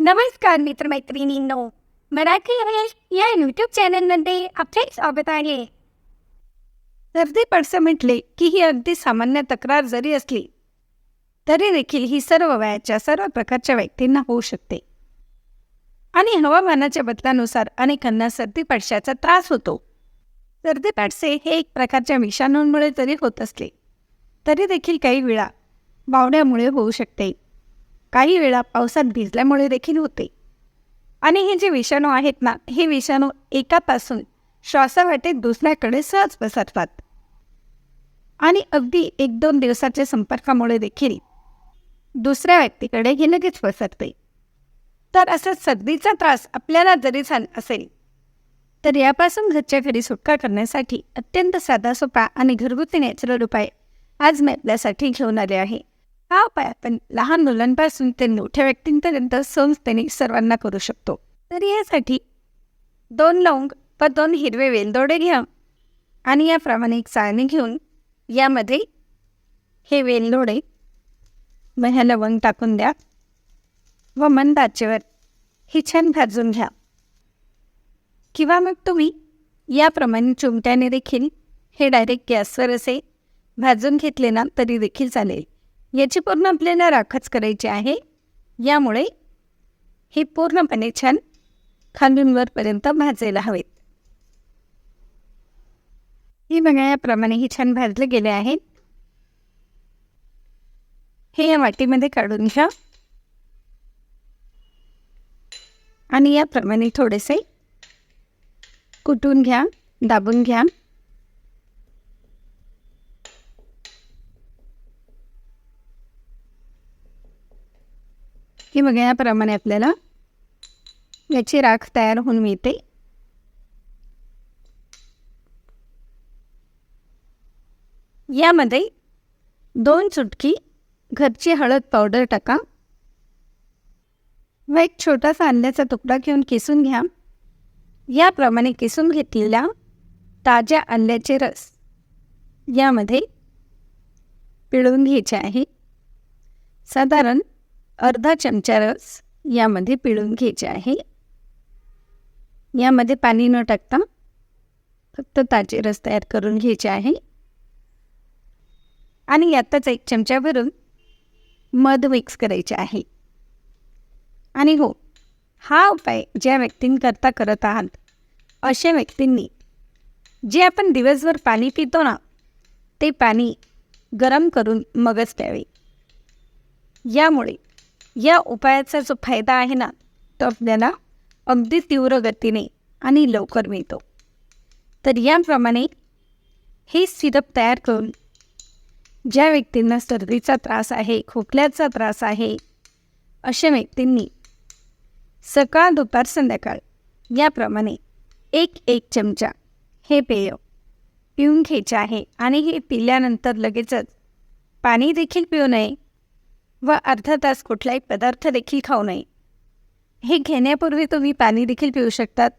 नमस्कार मित्रमैत्रिणींनो मराठी इंग्लिश या यूट्यूब चॅनलमध्ये आपले स्वागत आहे. सर्दी पडसं म्हटले की ही अगदी सामान्य तक्रार जरी असली तरी देखील ही सर्व वयाच्या सर्व प्रकारच्या व्यक्तींना होऊ शकते. आणि हवामानाच्या बदलानुसार अनेकांना सर्दी पडशाचा त्रास होतो. सर्दी पाडसे हे एक प्रकारच्या विषाणूंमुळे जरी होत असले. तरी देखील काही वेळा बावड्यामुळे होऊ शकते. काही वेळा पावसात भिजल्यामुळे देखील होते. आणि हे जे विषाणू आहेत ना हे विषाणू एकापासून श्वासावाटे दुसऱ्याकडे सहज पसरतात. आणि अगदी एक दोन दिवसाच्या संपर्कामुळे देखील दुसऱ्या व्यक्तीकडे हे लगेच पसरते. तर असा सर्दीचा त्रास आपल्याला जरी झाला असेल तर यापासून घरच्या घरी सुटका करण्यासाठी अत्यंत साधा सोपा आणि घरगुती नॅचरल उपाय आज मी आपल्यासाठी घेऊन आले आहे. हा उपाय आपण लहान मुलांपासून ते मोठ्या व्यक्तींपर्यंत सहजतेने सर्वांना करू शकतो. तर यासाठी दोन लवंग व दोन हिरवे वेलदोडे घ्या आणि याप्रमाणे एक चाळणी घेऊन यामध्ये हे वेलदोडे व ह्या लवंग टाकून द्या. व मंदाचेवर ही छान भाजून घ्या. किंवा मग तुम्ही याप्रमाणे चिमट्याने देखील हे डायरेक्ट गॅसवर असे भाजून घेतले ना तरी देखील चालेल. याची पूर्ण आपल्याला राखच करायची आहे. यामुळे हे पूर्णपणे छान खांदूंवरपर्यंत भाजायला हवेत. हे बघा याप्रमाणे ही छान भाजले गेले आहेत. हे या वाटीमध्ये काढून घ्या. आणि याप्रमाणे थोडेसे कुटून घ्या दाबून घ्या. की बघा याप्रमाणे आपल्याला याची राख तयार होऊन मिळते. यामध्ये दोन चुटकी घरची हळद पावडर टाका. व एक छोटासा अंड्याचा तुकडा घेऊन किसून घ्या. याप्रमाणे किसून घेतलेल्या ताज्या अंड्याचे रस यामध्ये पिळून घ्यायचे आहे. साधारण अर्धा चमचा रस यामध्ये पिळून घ्यायचे आहे. यामध्ये पाणी न टाकता फक्त ताजे रस तयार करून घ्यायचे आहे. आणि यातच एक चमचा भरून मध मिक्स करायचे आहे. आणि हो हा उपाय ज्या व्यक्तींकरता करत आहात अशा व्यक्तींनी जे आपण दिवसभर पाणी पितो ना ते पाणी गरम करून मगच प्यावे. यामुळे या उपायाचा जो फायदा आहे ना तो आपल्याला अगदी तीव्र गतीने आणि लवकर मिळतो. तर याप्रमाणे हे सिरप तयार करून ज्या व्यक्तींना सर्दीचा त्रास आहे खोकल्याचा त्रास आहे अशा व्यक्तींनी सकाळ दुपार संध्याकाळ. याप्रमाणे एक एक चमचा. हे पेय पिऊन घ्यायचे आहे आणि हे पिल्यानंतर लगेचच पाणी देखील पिऊ नये व अर्धा तास कुठलाही पदार्थ देखील खाऊ नये. हे घेण्यापूर्वी तुम्ही पाणी देखील पिऊ शकतात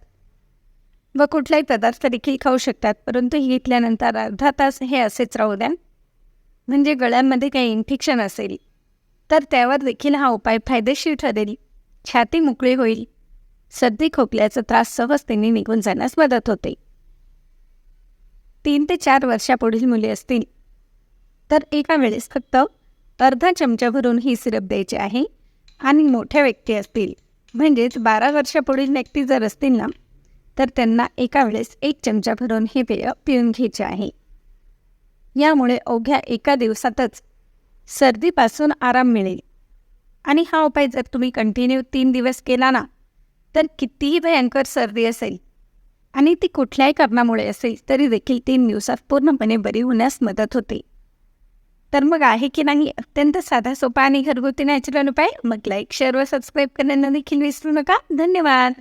व कुठलाही पदार्थ देखील खाऊ शकतात परंतु हे घेतल्यानंतर अर्धा तास हे असेच राहू द्या. म्हणजे गळ्यांमध्ये काही इन्फेक्शन असेल तर त्यावर देखील हा उपाय फायदेशीर ठरेल. छाती मोकळी होईल. सर्दी खोकल्याचा त्रास सहजतेने निघून जाण्यास मदत होते. तीन ते चार वर्षापुढील मुले असतील. तर एका वेळेस फक्त अर्धा चमचा भरून ही सिरप द्यायची आहे आणि मोठ्या व्यक्ती असतील. म्हणजेच बारा वर्षापुढील व्यक्ती जर असतील ना तर त्यांना एका वेळेस एक चमचा भरून हे पेय पिऊन घ्यायचे आहे. यामुळे अवघ्या एका दिवसातच सर्दीपासून आराम मिळेल. आणि हा उपाय जर तुम्ही कंटिन्यू तीन दिवस केला ना तर कितीही भयंकर सर्दी असेल आणि ती कुठल्याही कारणामुळे असेल तरी देखील तीन दिवसात पूर्णपणे बरी होण्यास मदत होते. तर मग आहे की नाही अत्यंत साधा सोपा आणि घरगुती नॅचरल उपाय? मग लाईक शेअर व सबस्क्राईब करण्याला देखील विसरू नका. धन्यवाद!